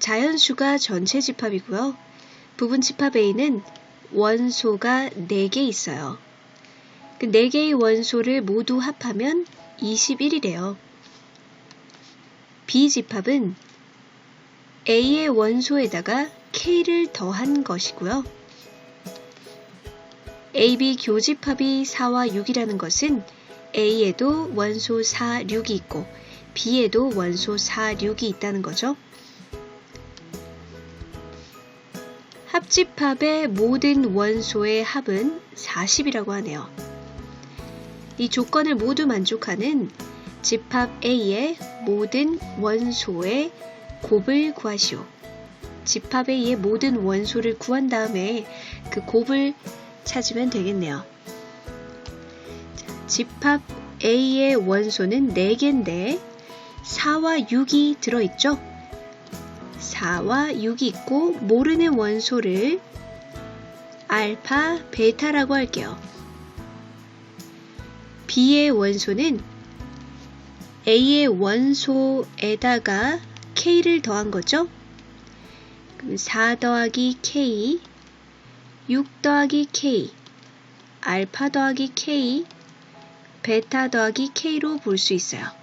자연수가 전체 집합이고요. 부분 집합 A는 원소가 4개 있어요. 그 4개의 원소를 모두 합하면 21이래요. B 집합은 A의 원소에다가 K를 더한 것이고요. AB 교집합이 4와 6이라는 것은 A에도 원소 4, 6이 있고 B에도 원소 4, 6이 있다는 거죠. 합집합의 모든 원소의 합은 40이라고 하네요. 이 조건을 모두 만족하는 집합 A의 모든 원소의 곱을 구하시오. 집합 A의 모든 원소를 구한 다음에 그 곱을 찾으면 되겠네요. 자, 집합 A의 원소는 4개인데 4와 6이 들어있죠? 4와 6이 있고 모르는 원소를 알파, 베타라고 할게요. B의 원소는 A의 원소에다가 K를 더한 거죠? 그럼 4 더하기 K, 6 더하기 K, 알파 더하기 K, 베타 더하기 K로 볼 수 있어요.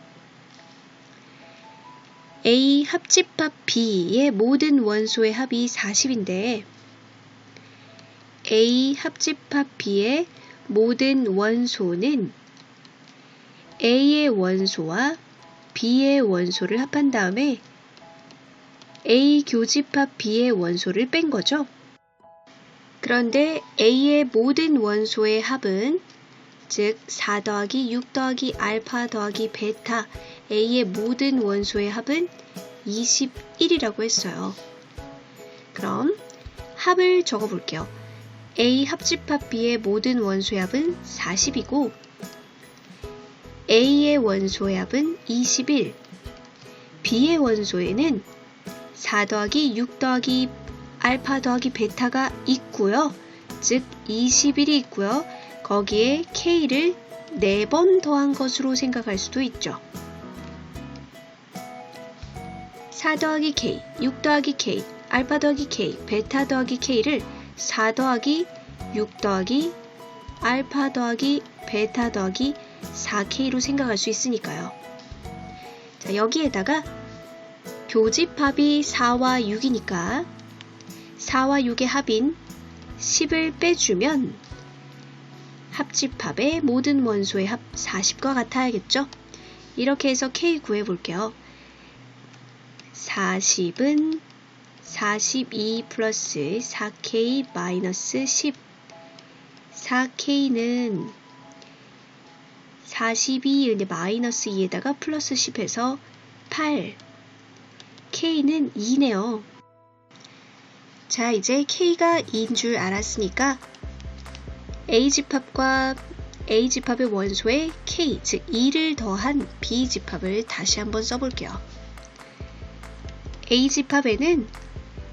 A 합집합 B의 모든 원소의 합이 40인데 A 합집합 B의 모든 원소는 A의 원소와 B의 원소를 합한 다음에 A 교집합 B의 원소를 뺀 거죠. 그런데 A의 모든 원소의 합은 즉4 더하기 6 더하기 알파 더하기 베타 A의 모든 원소의 합은 21이라고 했어요. 그럼 합을 적어 볼게요. A 합집합 B의 모든 원소의 합은 40이고 A의 원소의 합은 21, B의 원소에는 4 더하기 6 더하기 알파 더하기 베타가 있고요. 즉 21이 있고요. 거기에 K를 4번 더한 것으로 생각할 수도 있죠. 4 더하기 K, 6 더하기 K, 알파 더하기 K, 베타 더하기 K를 4 더하기 6 더하기 알파 더하기 베타 더하기 4K로 생각할 수 있으니까요. 자, 여기에다가 교집합이 4와 6이니까 4와 6의 합인 10을 빼주면 합집합의 모든 원소의 합 40과 같아야겠죠? 이렇게 해서 K 구해볼게요. 40은 42 플러스 4K 마이너스 10 4K는 42 근데 마이너스 2에다가 플러스 10해서 8 K는 2네요. 자 이제 K가 2인 줄 알았으니까 A집합과 A집합의 원소에 K 즉 2를 더한 B집합을 다시 한번 써볼게요. A집합에는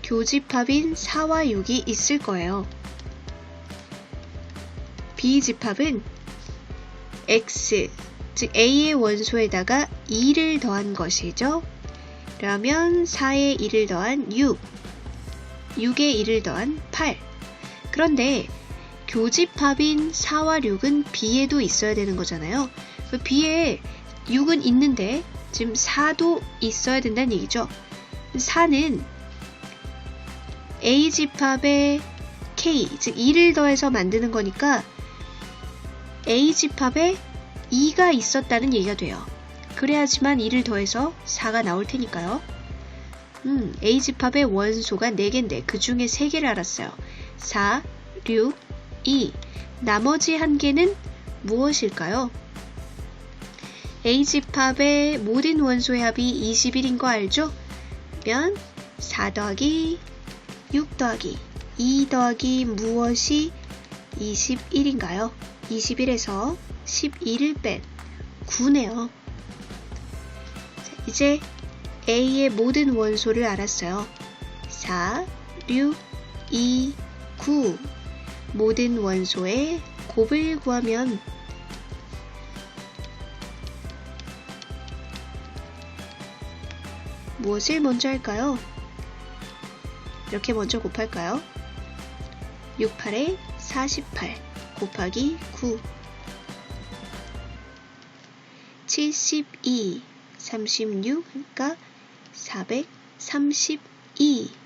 교집합인 4와 6이 있을 거예요. B집합은 X, 즉 A의 원소에다가 2를 더한 것이죠. 그러면 4에 2를 더한 6, 6에 1을 더한 8. 그런데 교집합인 4와 6은 B에도 있어야 되는 거잖아요. 그 B에 6은 있는데 지금 4도 있어야 된다는 얘기죠. 4는 A집합에 K, 즉 2를 더해서 만드는 거니까 A집합에 2가 있었다는 얘기가 돼요. 그래야지만 2를 더해서 4가 나올 테니까요. 음, A집합의 원소가 4개인데 그 중에 3개를 알았어요. 4, 6, 2. 나머지 한 개는 무엇일까요? A집합의 모든 원소의 합이 21인 거 알죠? 그러면 4 더하기 6 더하기 2 더하기 무엇이 21인가요? 21에서 12를 뺀 9네요. 이제 A의 모든 원소를 알았어요. 4, 6, 2, 9 모든 원소의 곱을 구하면 무엇을 먼저 할까요? 이렇게 먼저 곱할까요? 6, 8에 48 곱하기 9 72 36 그러니까 432